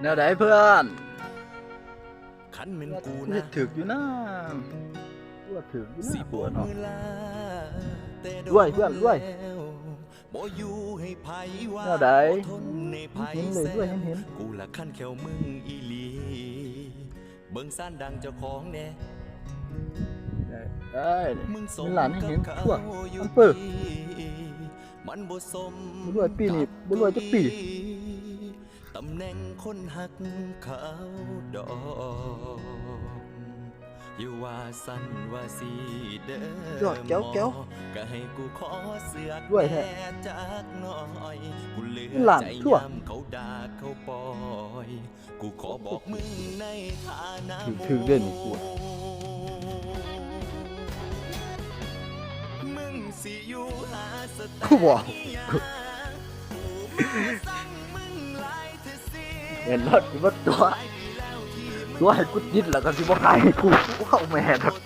แนวไหนเพื่อนขันเป็นกูกูนะเฮ็ดถึกอยู่นะกูว่าถึกอยู่สินะบปวดเนาะมือลาแต่โดรวยเพื่อนรวยแล้วบ่อยู่ให้ไผว่าแนวใดอทนในไผเห็นเลยด้วยเห็นเห็นกูละขั้นแขวมึงอีหลีเบิ่งซ่านดังเจ้าของแน่ได้ได้มึงสมีมหลานให้เห็นกับทั่วเขาอยู่มันเปิดดีมันบ่สมบ่รวยปีนี้บ่รวยจักปีตำ แหน่งคนหักเขาดอกอยู่ว่าสันว่าสีเด้อยอดแก้วแก้วหมอก็ให้กูขอเสือกด้วยแท้แหน่จักหน่อยกูเหลือหลานใจทั่วยามเขาด่าเขาปล่อยกูขอบอกมึงในฐานะถึกถึกเด่นกูมึงสิอยู่หาสไตกูบอก เห็นรถกูว่าตัวตัวให้กูยิดแล้วก็สิบ่ขายให้กูกูเข้าแม่ทัก